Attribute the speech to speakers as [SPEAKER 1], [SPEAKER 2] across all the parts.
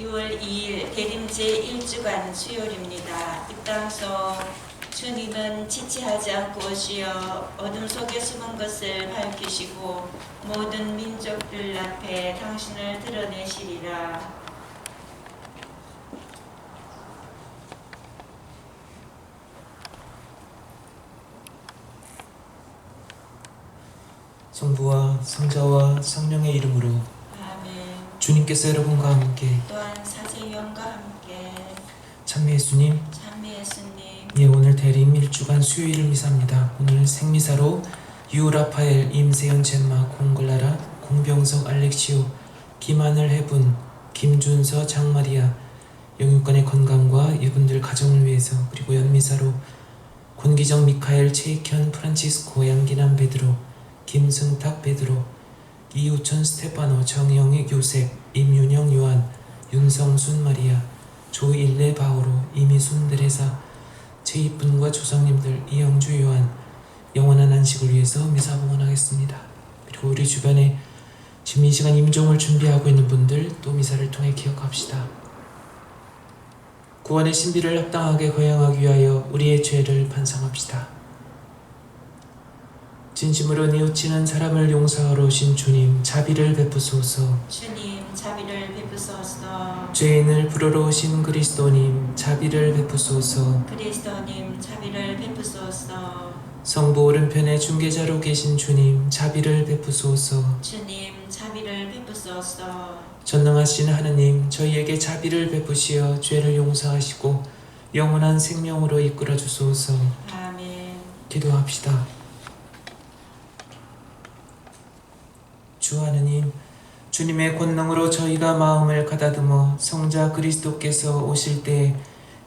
[SPEAKER 1] 2월 2일 대림 제 1주간 수요일입니다. 입당소 주님은 지체하지 않고 오시어 어둠 속에 숨은 것을 밝히시고 모든 민족들 앞에 당신을 드러내시리라.
[SPEAKER 2] 성부와 성자와 성령의 이름으로. 주님께서 여러분과 함께.
[SPEAKER 1] 또한 사제위원과 함께.
[SPEAKER 2] 참미 예수님.
[SPEAKER 1] 참미 예수님.
[SPEAKER 2] 예 오늘 대림 일주간 수요일을 미사입니다. 오늘 생미사로 유라파엘 임세연 젬마 공글라라 공병석 알렉시오 김하늘 해분 김준서 장마리아 영육간의 건강과 이분들 가정을 위해서 그리고 연미사로 권기정 미카엘 최익현 프란치스코 양기남 베드로 김승탁 베드로 이우천 스테파노 정영익 요셉 임윤영 요한 윤성순 마리아 조일레 바오로 이미순 데레사 제이쁜과 조상님들 이영주 요한 영원한 안식을 위해서 미사 봉헌하겠습니다. 그리고 우리 주변에 지금 이 시간 임종을 준비하고 있는 분들 또 미사를 통해 기억합시다. 구원의 신비를 합당하게 거행하기 위하여 우리의 죄를 반성합시다. 진심으로 뉘우치는 사람을 용서하러 오신 주님 자비를 베푸소서.
[SPEAKER 1] 주님 자비를 베푸소서.
[SPEAKER 2] 죄인을 부르러 오신 그리스도님 자비를 베푸소서.
[SPEAKER 1] 그리스도님 자비를 베푸소서.
[SPEAKER 2] 성부 오른편에 중계자로 계신 주님 자비를 베푸소서.
[SPEAKER 1] 주님 자비를 베푸소서.
[SPEAKER 2] 전능하신 하느님 저희에게 자비를 베푸시어 죄를 용서하시고 영원한 생명으로 이끌어 주소서.
[SPEAKER 1] 아멘.
[SPEAKER 2] 기도합시다 주 하느님 주님의 권능으로 저희가 마음을 가다듬어 성자 그리스도께서 오실 때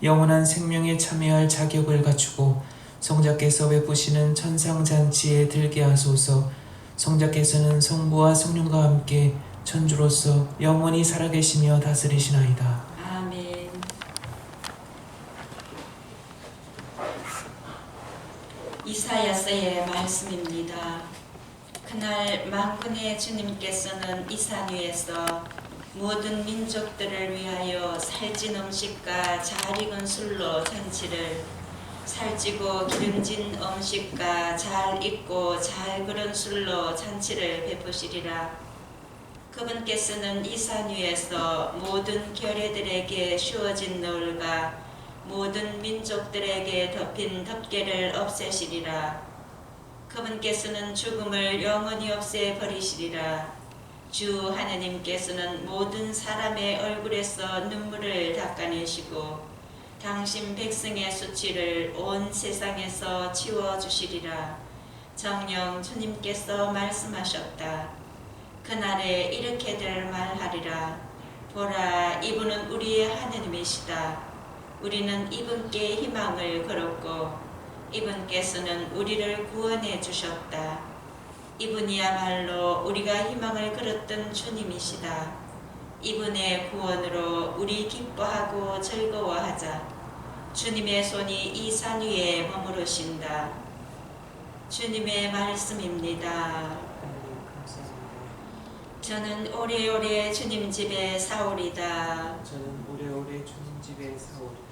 [SPEAKER 2] 영원한 생명에 참여할 자격을 갖추고 성자께서 베푸시는 천상잔치에 들게 하소서 성자께서는 성부와 성령과 함께 천주로서 영원히 살아계시며 다스리시나이다.
[SPEAKER 1] 이사야서의 말씀입니다. 그날 만군의 주님께서는 이 산 위에서 모든 민족들을 위하여 살찐 음식과 잘 익은 술로 잔치를 살찌고 기름진 음식과 잘 익고 잘 그른 술로 잔치를 베푸시리라. 그분께서는 이 산 위에서 모든 결례들에게 씌워진 노을과 모든 민족들에게 덮인 덮개를 없애시리라. 그분께서는 죽음을 영원히 없애 버리시리라. 주 하느님께서는 모든 사람의 얼굴에서 눈물을 닦아내시고 당신 백성의 수치를 온 세상에서 지워 주시리라. 정령 주님께서 말씀하셨다. 그날에 이렇게들 말하리라. 보라, 이분은 우리의 하느님이시다. 우리는 이분께 희망을 걸었고, 이분께서는 우리를 구원해 주셨다. 이분이야말로 우리가 희망을 걸었던 주님이시다. 이분의 구원으로 우리 기뻐하고 즐거워하자. 주님의 손이 이 산 위에 머무르신다. 주님의 말씀입니다. 저는 오래오래 주님 집에 사오리다.
[SPEAKER 2] 저는 오래오래 주님 집에 사오리다.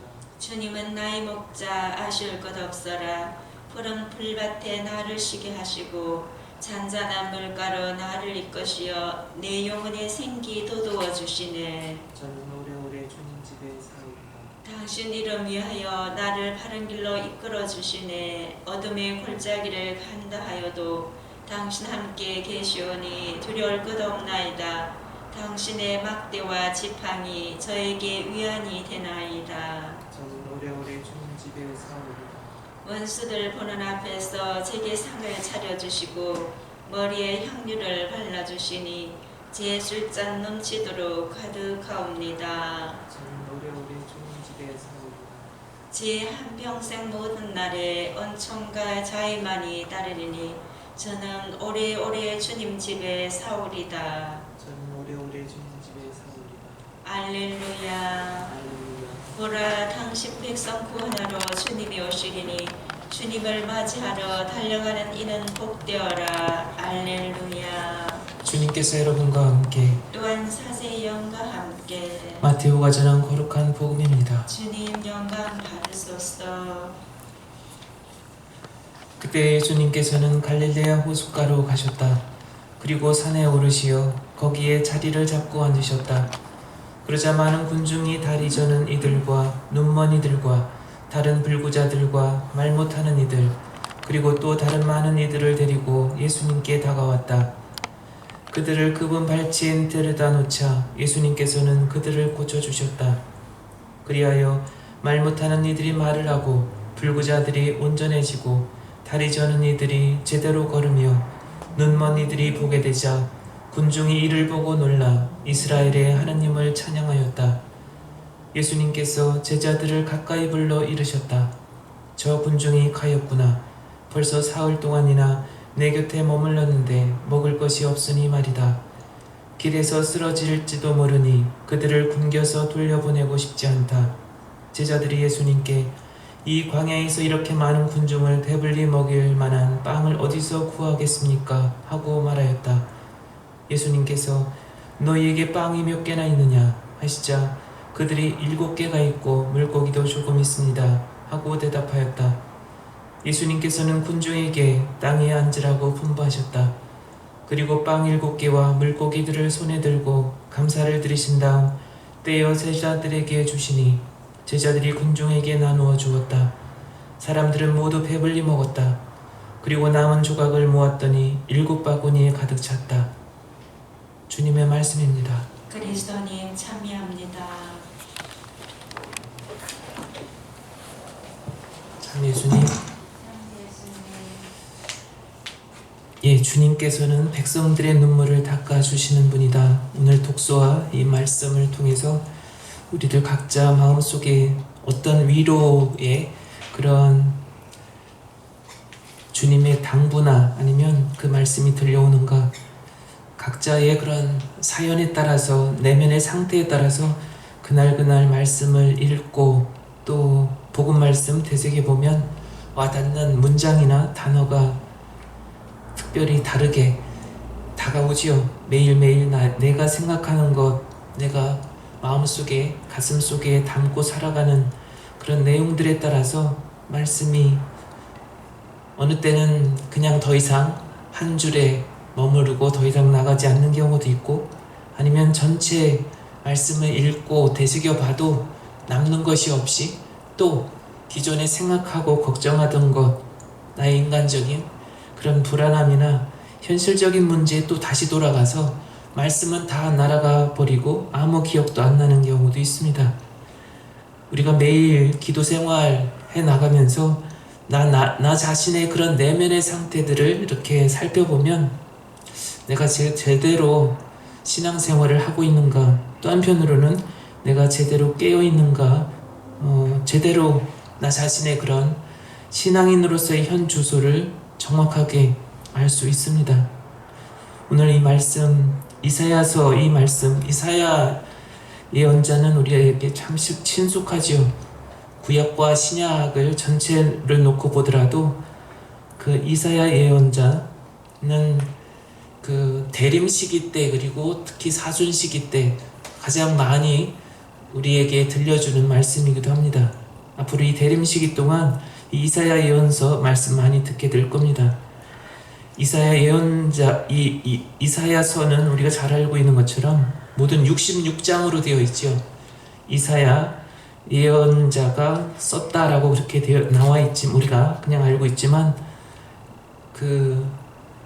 [SPEAKER 1] 주님은 나의 목자 아쉬울 것 없어라. 푸른 풀밭에 나를 쉬게 하시고 잔잔한 물가로 나를 이끄시어 내 영혼의 생기 돋우어 주시네.
[SPEAKER 2] 저는 오래오래 주님 집에 사오리다.
[SPEAKER 1] 당신 이름 위하여 나를 바른 길로 이끌어 주시네. 어둠의 골짜기를 간다 하여도 당신 함께 계시오니 두려울 것 없나이다. 당신의 막대와 지팡이 저에게 위안이 되나이다.
[SPEAKER 2] 오래오래 주님 집에 사오리다.
[SPEAKER 1] 원수들 보는 앞에서 제게 상을 차려주시고 머리에 향유를 발라주시니 제 술잔 넘치도록 가득하옵니다.
[SPEAKER 2] 저는 오래오래 주님 집에 사오리다.
[SPEAKER 1] 제 한평생 모든 날에 은총과 자의만이 따르리니 저는 오래오래 주님 집에 사오리다.
[SPEAKER 2] 저는 오래오래 주님 집에 사오리다. 알렐루야.
[SPEAKER 1] 보라 당신 백성 구원하러 주님이 오시리니 주님을 맞이하러 달려가는 이는 복되어라. 알렐루야.
[SPEAKER 2] 주님께서 여러분과 함께
[SPEAKER 1] 또한 사세의 영과 함께
[SPEAKER 2] 마테오가 전한 거룩한 복음입니다.
[SPEAKER 1] 주님 영광 받으소서
[SPEAKER 2] 그때 예수님께서는 갈릴레아 호숫가로 가셨다. 그리고 산에 오르시어 거기에 자리를 잡고 앉으셨다. 그러자 많은 군중이 다리 저는 이들과 눈먼 이들과 다른 불구자들과 말 못하는 이들 그리고 또 다른 많은 이들을 데리고 예수님께 다가왔다. 그들을 그분 발치엔 데려다 놓자 예수님께서는 그들을 고쳐주셨다. 그리하여 말 못하는 이들이 말을 하고 불구자들이 온전해지고 다리 저는 이들이 제대로 걸으며 눈먼 이들이 보게 되자 군중이 이를 보고 놀라 이스라엘의 하나님을 찬양하였다. 예수님께서 제자들을 가까이 불러 이르셨다. 저 군중이 가였구나. 벌써 사흘 동안이나 내 곁에 머물렀는데 먹을 것이 없으니 말이다. 길에서 쓰러질지도 모르니 그들을 굶겨서 돌려보내고 싶지 않다. 제자들이 예수님께 이 광야에서 이렇게 많은 군중을 배불리 먹일 만한 빵을 어디서 구하겠습니까? 하고 말하였다. 예수님께서 너희에게 빵이 몇 개나 있느냐? 하시자 그들이 일곱 개가 있고 물고기도 조금 있습니다. 하고 대답하였다. 예수님께서는 군중에게 땅에 앉으라고 분부하셨다. 그리고 빵 일곱 개와 물고기들을 손에 들고 감사를 드리신 다음 떼어 제자들에게 주시니 제자들이 군중에게 나누어 주었다. 사람들은 모두 배불리 먹었다. 그리고 남은 조각을 모았더니 일곱 바구니에 가득 찼다. 주님의 말씀입니다.
[SPEAKER 1] 그리스도님 참여합니다
[SPEAKER 2] 참 예수님, 예, 주님께서는 백성들의 눈물을 닦아주시는 분이다. 오늘 독서와 이 말씀을 통해서 우리들 각자 마음속에 어떤 위로의 그런 주님의 당부나 아니면 그 말씀이 들려오는가 각자의 그런 사연에 따라서 내면의 상태에 따라서 그날 그날 말씀을 읽고 또 복음 말씀 되새겨 보면 와닿는 문장이나 단어가 특별히 다르게 다가오지요. 매일매일 나, 내가 생각하는 것, 내가 마음속에, 가슴속에 담고 살아가는 그런 내용들에 따라서 말씀이 어느 때는 그냥 더 이상 한 줄에 머무르고 더 이상 나가지 않는 경우도 있고 아니면 전체 말씀을 읽고 되새겨 봐도 남는 것이 없이 또 기존에 생각하고 걱정하던 것, 나의 인간적인 그런 불안함이나 현실적인 문제에 또 다시 돌아가서 말씀은 다 날아가 버리고 아무 기억도 안 나는 경우도 있습니다. 우리가 매일 기도 생활 해 나가면서 나, 나, 나 자신의 그런 내면의 상태들을 이렇게 살펴보면 내가 제, 제대로 신앙생활을 하고 있는가 또 한편으로는 내가 제대로 깨어 있는가 어, 제대로 나 자신의 그런 신앙인으로서의 현 주소를 정확하게 알 수 있습니다. 오늘 이 말씀 이사야서 이 말씀 이사야 예언자는 우리에게 참 시- 친숙하지요. 구약과 신약을 전체를 놓고 보더라도 그 이사야 예언자는 그 대림 시기 때 그리고 특히 사순 시기 때 가장 많이 우리에게 들려주는 말씀이기도 합니다. 앞으로 이 대림 시기 동안 이 이사야 예언서 말씀 많이 듣게 될 겁니다. 이사야 예언자 이, 이 이사야서는 우리가 잘 알고 있는 것처럼 모든 66장으로 되어 있죠. 이사야 예언자가 썼다라고 그렇게 되어 나와 있지 우리가 그냥 알고 있지만 그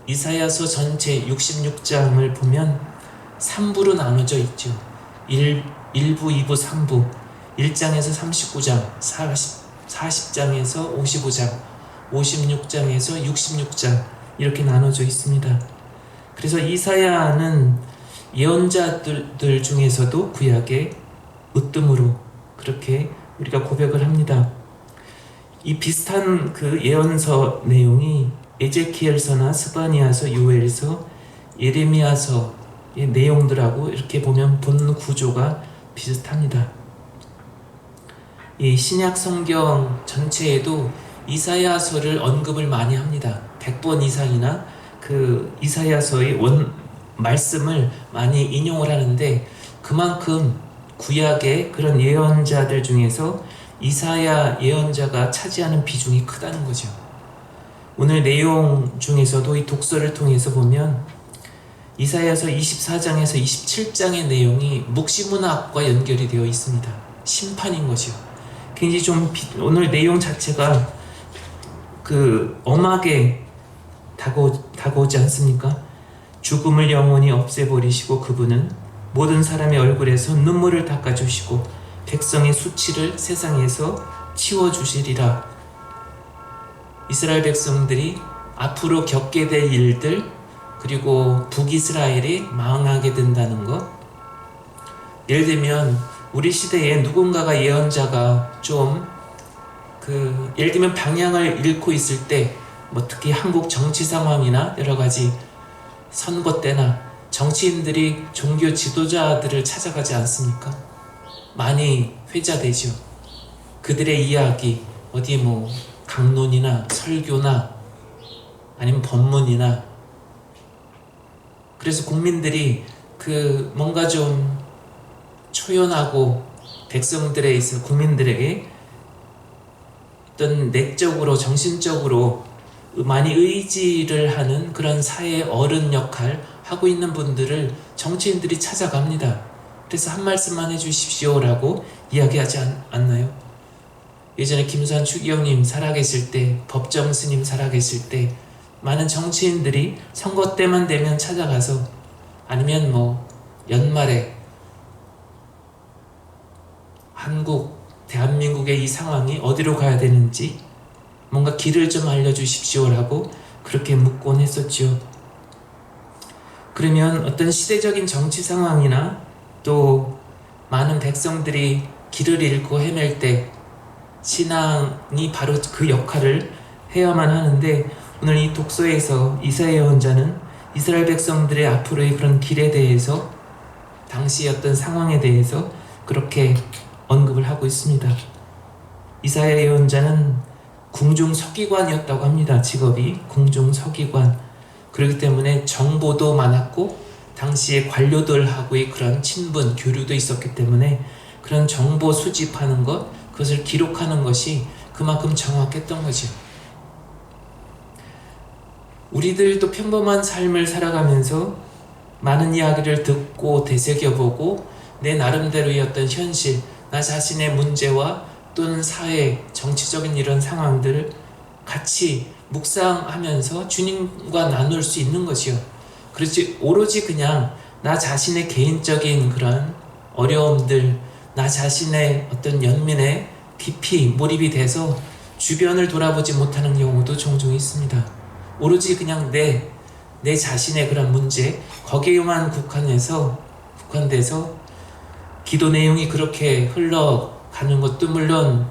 [SPEAKER 2] 이사야서 전체 66장을 보면 3부로 나눠져 있죠. 1, 1부, 2부, 3부. 1장에서 39장, 40, 40장에서 55장, 56장에서 66장 이렇게 나눠져 있습니다. 그래서 이사야는 예언자들 중에서도 구약의 으뜸으로 그렇게 우리가 고백을 합니다. 이 비슷한 그 예언서 내용이 에제키엘서나 스바니아서, 요엘서, 예레미야서의 내용들하고 이렇게 보면 본 구조가 비슷합니다. 이 신약 성경 전체에도 이사야서를 언급을 많이 합니다. 100번 이상이나 그 이사야서의 원 말씀을 많이 인용을 하는데 그만큼 구약의 그런 예언자들 중에서 이사야 예언자가 차지하는 비중이 크다는 거죠. 오늘 내용 중에서도 이 독서를 통해서 보면 이사야서 24장에서 27장의 내용이 묵시문학과 연결이 되어 있습니다. 심판인 거죠. 굉장히 좀 비- 오늘 내용 자체가 그 엄하게 다가오, 다가오지 않습니까? 죽음을 영원히 없애버리시고 그분은 모든 사람의 얼굴에서 눈물을 닦아주시고 백성의 수치를 세상에서 치워주시리라. 이스라엘 백성들이 앞으로 겪게 될 일들 그리고 북이스라엘이 망하게 된다는 것. 예를 들면 우리 시대에 누군가가 예언자가 좀 그 예를 들면 방향을 잃고 있을 때 뭐 특히 한국 정치 상황이나 여러 가지 선거 때나 정치인들이 종교 지도자들을 찾아가지 않습니까? 많이 회자되죠. 그들의 이야기 어디 뭐 강론이나 설교나 아니면 법문이나 그래서 국민들이 그 뭔가 좀 초연하고 백성들에 있어 국민들에게 어떤 내적으로 정신적으로 많이 의지를 하는 그런 사회 어른 역할 하고 있는 분들을 정치인들이 찾아갑니다. 그래서 한 말씀만 해주십시오라고 이야기하지 않, 않나요? 예전에 김수환 추기경님 살아계실 때, 법정 스님 살아계실 때 많은 정치인들이 선거 때만 되면 찾아가서 아니면 뭐 연말에 한국 대한민국의 이 상황이 어디로 가야 되는지 뭔가 길을 좀 알려주십시오라고 그렇게 묻곤 했었죠. 그러면 어떤 시대적인 정치 상황이나 또 많은 백성들이 길을 잃고 헤맬 때 신앙이 바로 그 역할을 해야만 하는데 오늘 이 독서에서 이사야 예언자는 이스라엘 백성들의 앞으로의 그런 길에 대해서 당시 어떤 상황에 대해서 그렇게 언급을 하고 있습니다. 이사야 예언자는 궁중 서기관이었다고 합니다. 직업이 궁중 서기관. 그렇기 때문에 정보도 많았고 당시에 관료들하고의 그런 친분, 교류도 있었기 때문에 그런 정보 수집하는 것, 그것을 기록하는 것이 그만큼 정확했던 거죠. 우리들도 평범한 삶을 살아가면서 많은 이야기를 듣고 되새겨보고 내 나름대로의 어떤 현실, 나 자신의 문제와 또는 사회, 정치적인 이런 상황들을 같이 묵상하면서 주님과 나눌 수 있는 것이요. 그렇지 오로지 그냥 나 자신의 개인적인 그런 어려움들, 나 자신의 어떤 연민에 깊이 몰입이 돼서 주변을 돌아보지 못하는 경우도 종종 있습니다. 오로지 그냥 내, 내 자신의 그런 문제, 거기에만 국한해서, 국한돼서 기도 내용이 그렇게 흘러가는 것도 물론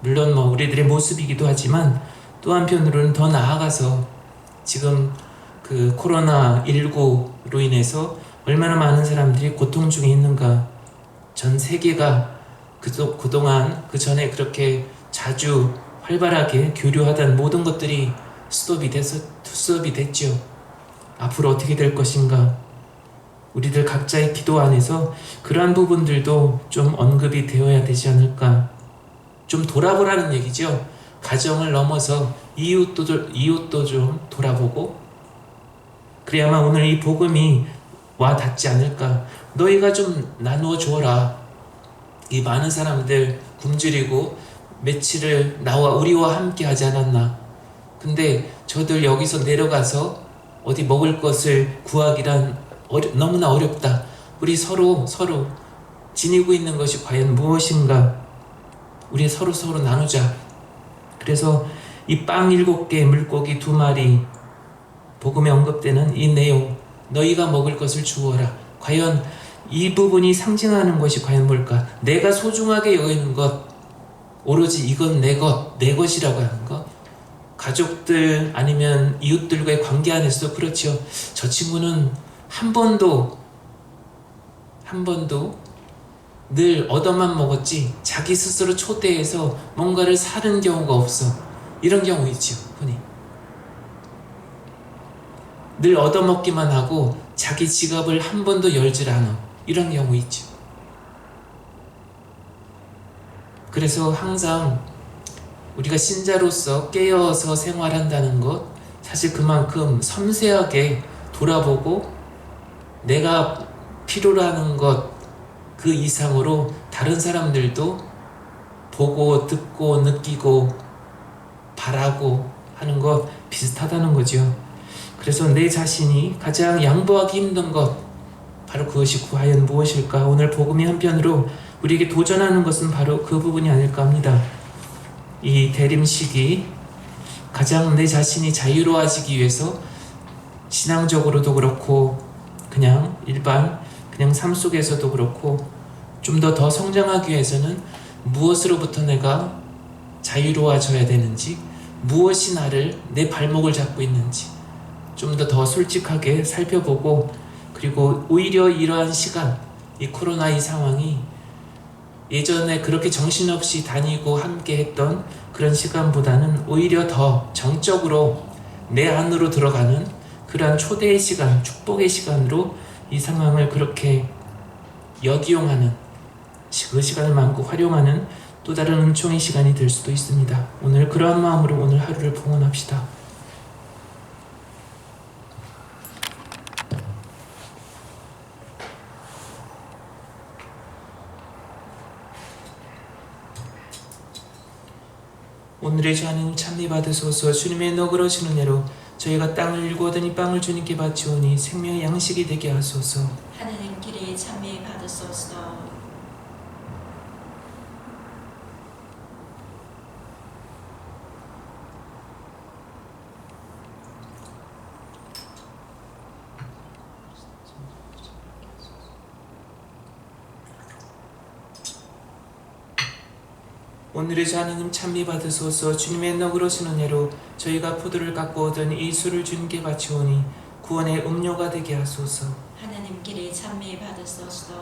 [SPEAKER 2] 물론 뭐 우리들의 모습이기도 하지만 또 한편으로는 더 나아가서 지금 그 코로나 19로 인해서 얼마나 많은 사람들이 고통 중에 있는가 전 세계가 그도, 그동안 그 전에 그렇게 자주 활발하게 교류하던 모든 것들이 스톱이 돼서 스톱이 됐죠. 앞으로 어떻게 될 것인가 우리들 각자의 기도 안에서 그러한 부분들도 좀 언급이 되어야 되지 않을까. 좀 돌아보라는 얘기죠. 가정을 넘어서 이웃도, 좀- 이웃도 좀 돌아보고, 그래야만 오늘 이 복음이 와 닿지 않을까. 너희가 좀 나누어 주어라. 이 많은 사람들 굶주리고 며칠을 나와 우리와 함께 하지 않았나. 근데 저들 여기서 내려가서 어디 먹을 것을 구하기란 어려, 너무나 어렵다. 우리 서로 서로 지니고 있는 것이 과연 무엇인가? 우리 서로 서로 나누자. 그래서 이 빵 일곱 개, 물고기 두 마리 복음에 언급되는 이 내용 너희가 먹을 것을 주어라. 과연 이 부분이 상징하는 것이 과연 뭘까? 내가 소중하게 여기는 것 오로지 이건 내 것, 내 것이라고 하는 것. 가족들 아니면 이웃들과의 관계 안에서도 그렇죠. 저 친구는 한 번도 한 번도 늘 얻어만 먹었지 자기 스스로 초대해서 뭔가를 사는 경우가 없어 이런 경우 있죠 흔히 늘 얻어먹기만 하고 자기 지갑을 한 번도 열질 않아. 이런 경우 있죠. 그래서 항상 우리가 신자로서 깨어서 생활한다는 것, 사실 그만큼 섬세하게 돌아보고 내가 필요로 하는 것 그 이상으로 다른 사람들도 보고 듣고 느끼고 바라고 하는 것 비슷하다는 거죠. 그래서 내 자신이 가장 양보하기 힘든 것 바로 그것이 과연 무엇일까? 오늘 복음의 한편으로 우리에게 도전하는 것은 바로 그 부분이 아닐까 합니다. 이 대림식이 가장 내 자신이 자유로워지기 위해서 신앙적으로도 그렇고 그냥 일반 그냥 삶 속에서도 그렇고 좀 더더 성장하기 위해서는 무엇으로부터 내가 자유로워져야 되는지 무엇이 나를 내 발목을 잡고 있는지 좀 더더 솔직하게 살펴보고 그리고 오히려 이러한 시간 이 코로나 이 상황이 예전에 그렇게 정신없이 다니고 함께 했던 그런 시간보다는 오히려 더 정적으로 내 안으로 들어가는 그러한 초대의 시간, 축복의 시간으로 이 상황을 그렇게 역이용하는 그 시간을 마음껏 활용하는 또 다른 은총의 시간이 될 수도 있습니다. 오늘 그러한 마음으로 오늘 하루를 봉헌합시다. 오늘의 주 하나님 참미 받으소서 주님의 너그러신 은혜로 저희가 땅을 일고 얻으니 빵을 주님께 바치오니 생명의 양식이 되게 하소서
[SPEAKER 1] 하나님끼리 참미 받으소서.
[SPEAKER 2] 오늘의 주 하나님 참미 받으소서 주님의 너그러신 은혜로 저희가 포도를 깎고 얻은 이 술을 주님께 바치오니 구원의 음료가 되게 하소서
[SPEAKER 1] 하나님끼리 참미 받으소서.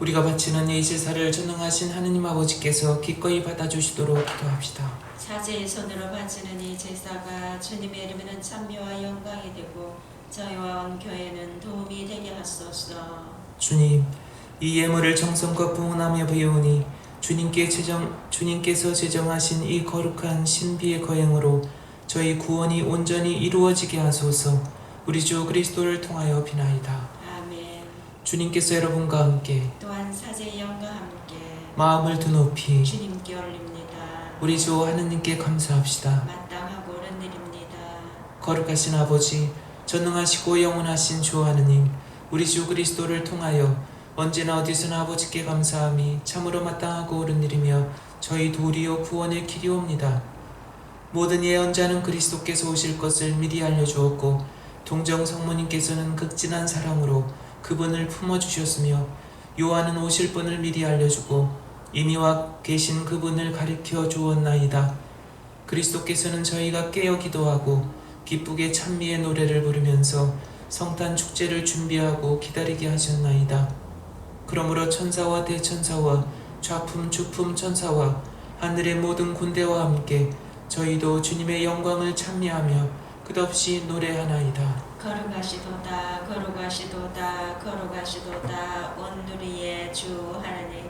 [SPEAKER 2] 우리가 바치는 이 제사를 전능하신 하느님 아버지께서 기꺼이 받아주시도록 기도합시다
[SPEAKER 1] 사제의 손으로 바치는 이 제사가 주님의 이름에는 찬미와 영광이 되고 저희와 온 교회는 도움이 되게 하소서.
[SPEAKER 2] 주님 이 예물을 정성과 부응하며 배우니 주님께 제정, 주님께서 제정하신 이 거룩한 신비의 거행으로 저희 구원이 온전히 이루어지게 하소서 우리 주 그리스도를 통하여 비나이다
[SPEAKER 1] 아멘.
[SPEAKER 2] 주님께서 여러분과 함께
[SPEAKER 1] 또한 사제의 영과 함께
[SPEAKER 2] 마음을 드높이
[SPEAKER 1] 주님께 올립니다.
[SPEAKER 2] 우리 주 하느님께 감사합시다.
[SPEAKER 1] 마땅하고 옳은 일입니다.
[SPEAKER 2] 거룩하신 아버지, 전능하시고 영원하신 주 하느님, 우리 주 그리스도를 통하여 언제나 어디서나 아버지께 감사함이 참으로 마땅하고 옳은 일이며 저희 도리어 구원의 길이옵니다. 모든 예언자는 그리스도께서 오실 것을 미리 알려주었고 동정 성모님께서는 극진한 사랑으로 그분을 품어주셨으며 요한은 오실 분을 미리 알려주고 이미 와 계신 그분을 가리켜 주었나이다. 그리스도께서는 저희가 깨어 기도하고 기쁘게 찬미의 노래를 부르면서 성탄 축제를 준비하고 기다리게 하셨나이다. 그러므로 천사와 대천사와 좌품 주품 천사와 하늘의 모든 군대와 함께 저희도 주님의 영광을 찬미하며 끝없이 노래하나이다.
[SPEAKER 1] 거룩하시도다 거룩하시도다 거룩하시도다 온 누리의 주 하나님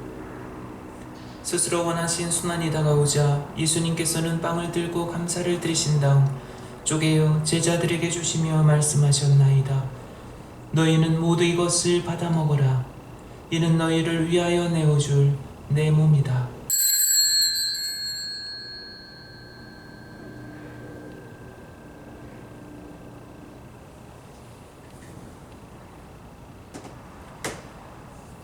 [SPEAKER 2] 스스로 원하신 순환이 다가오자 예수님께서는 빵을 들고 감사를 드리신 다음 쪼개어 제자들에게 주시며 말씀하셨나이다. 너희는 모두 이것을 받아 먹어라. 이는 너희를 위하여 내어줄 내 몸이다.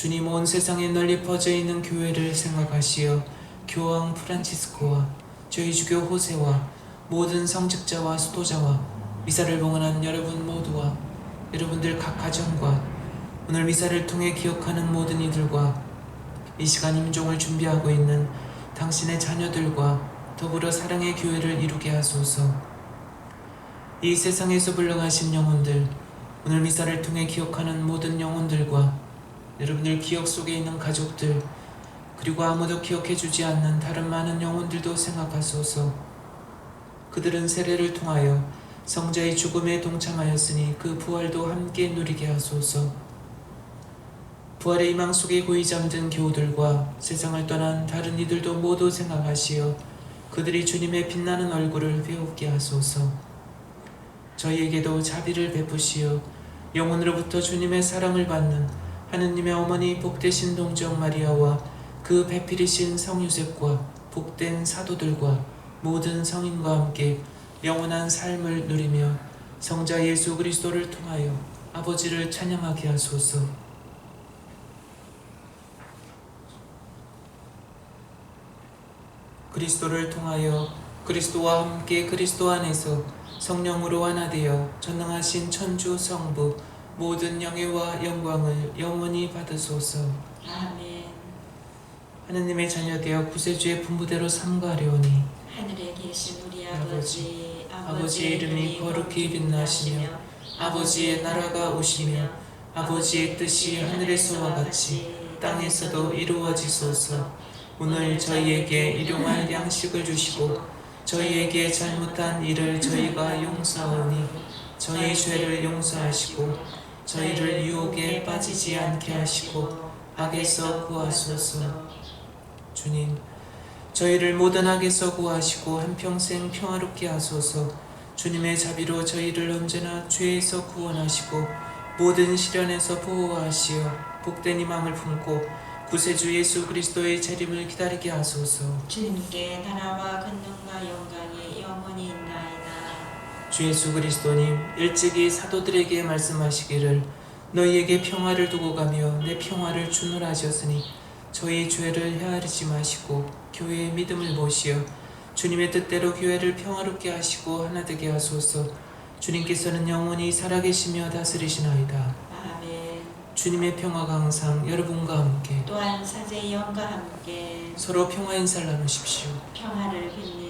[SPEAKER 2] 주님 온 세상에 널리 퍼져 있는 교회를 생각하시어 교황 프란치스코와 저희 주교 호세와 모든 성직자와 수도자와 미사를 봉헌한 여러분 모두와 여러분들 각 가정과 오늘 미사를 통해 기억하는 모든 이들과 이 시간 임종을 준비하고 있는 당신의 자녀들과 더불어 사랑의 교회를 이루게 하소서. 이 세상에서 불러가신 영혼들, 오늘 미사를 통해 기억하는 모든 영혼들과 여러분들 기억 속에 있는 가족들, 그리고 아무도 기억해주지 않는 다른 많은 영혼들도 생각하소서. 그들은 세례를 통하여 성자의 죽음에 동참하였으니 그 부활도 함께 누리게 하소서. 부활의 희망 속에 고이 잠든 교우들과 세상을 떠난 다른 이들도 모두 생각하시어 그들이 주님의 빛나는 얼굴을 배우게 하소서. 저희에게도 자비를 베푸시어 영혼으로부터 주님의 사랑을 받는 하느님의 어머니 복되신 동정 마리아와 그 배필이신 성유셉과 복된 사도들과 모든 성인과 함께 영원한 삶을 누리며 성자 예수 그리스도를 통하여 아버지를 찬양하게 하소서. 그리스도를 통하여 그리스도와 함께 그리스도 안에서 성령으로 하나 되어 전능하신 천주 성부 모든 영예와 영광을 영원히 받으소서.
[SPEAKER 1] 아멘.
[SPEAKER 2] 하느님의 자녀 되어 구세주의 분부대로 삼가려오니
[SPEAKER 1] 하늘에 계신 우리
[SPEAKER 2] 아버지, 아버지의 이름이 거룩히 빛나시며 아버지의 나라가 오시며 아버지의 뜻이 하늘에서와 같이 땅에서도 이루어지소서. 오늘 저희에게 일용할 양식을 주시고 저희에게 잘못한 일을 저희가 용서하오니 저희 죄를 용서하시고 저희를 유혹에 빠지지 않게 하시고 악에서 구하소서. 주님, 저희를 모든 악에서 구하시고 한평생 평화롭게 하소서. 주님의 자비로 저희를 언제나 죄에서 구원하시고 모든 시련에서 보호하시어 복된 희망을 품고 구세주 예수 그리스도의 재림을 기다리게 하소서.
[SPEAKER 1] 주님께 나라와 권능과 영광이.
[SPEAKER 2] 주 예수 그리스도님 일찍이 사도들에게 말씀하시기를 너희에게 평화를 두고 가며 내 평화를 주노라 하셨으니 저희 죄를 헤아리지 마시고 교회의 믿음을 모시어 주님의 뜻대로 교회를 평화롭게 하시고 하나 되게 하소서 주님께서는 영원히 살아계시며 다스리시나이다
[SPEAKER 1] 아멘.
[SPEAKER 2] 주님의 평화가 항상 여러분과 함께
[SPEAKER 1] 또한 사제의 영과 함께
[SPEAKER 2] 서로 평화 인사를 나누십시오
[SPEAKER 1] 평화를 빕니다.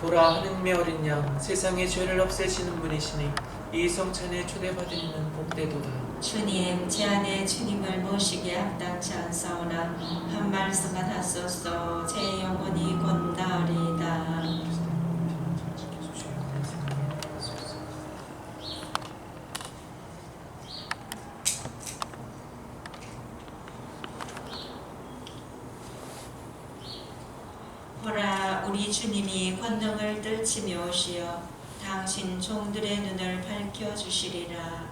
[SPEAKER 2] 보라 하느님의 어린 양 세상의 죄를 없애시는 분이시니 이 성찬에 초대받은 이는 복되도다
[SPEAKER 1] 주님 제 안에 주님을 모시게 합당치 않사오나 한 말씀만 하소서 제 영혼이 권다리이다. 보라 우리 주님이 떨치며 오시어 당신 종들의 눈을 밝혀 주시리라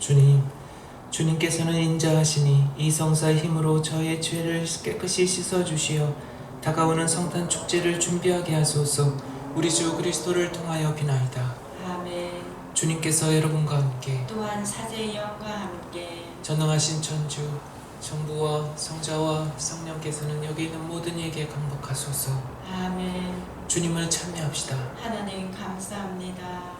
[SPEAKER 2] 주님, 주님께서는 인자하시니 이 성사의 힘으로 저의 죄를 깨끗이 씻어 주시어 다가오는 성탄 축제를 준비하게 하소서. 우리 주 그리스도를 통하여 비나이다.
[SPEAKER 1] 아멘.
[SPEAKER 2] 주님께서 여러분과 함께
[SPEAKER 1] 또한 사제의 영과 함께
[SPEAKER 2] 전능하신 천주 성부와 성자와 성령께서는 여기 있는 모든 이에게 강복하소서.
[SPEAKER 1] 아멘.
[SPEAKER 2] 주님을 찬미합시다.
[SPEAKER 1] 하나님 감사합니다.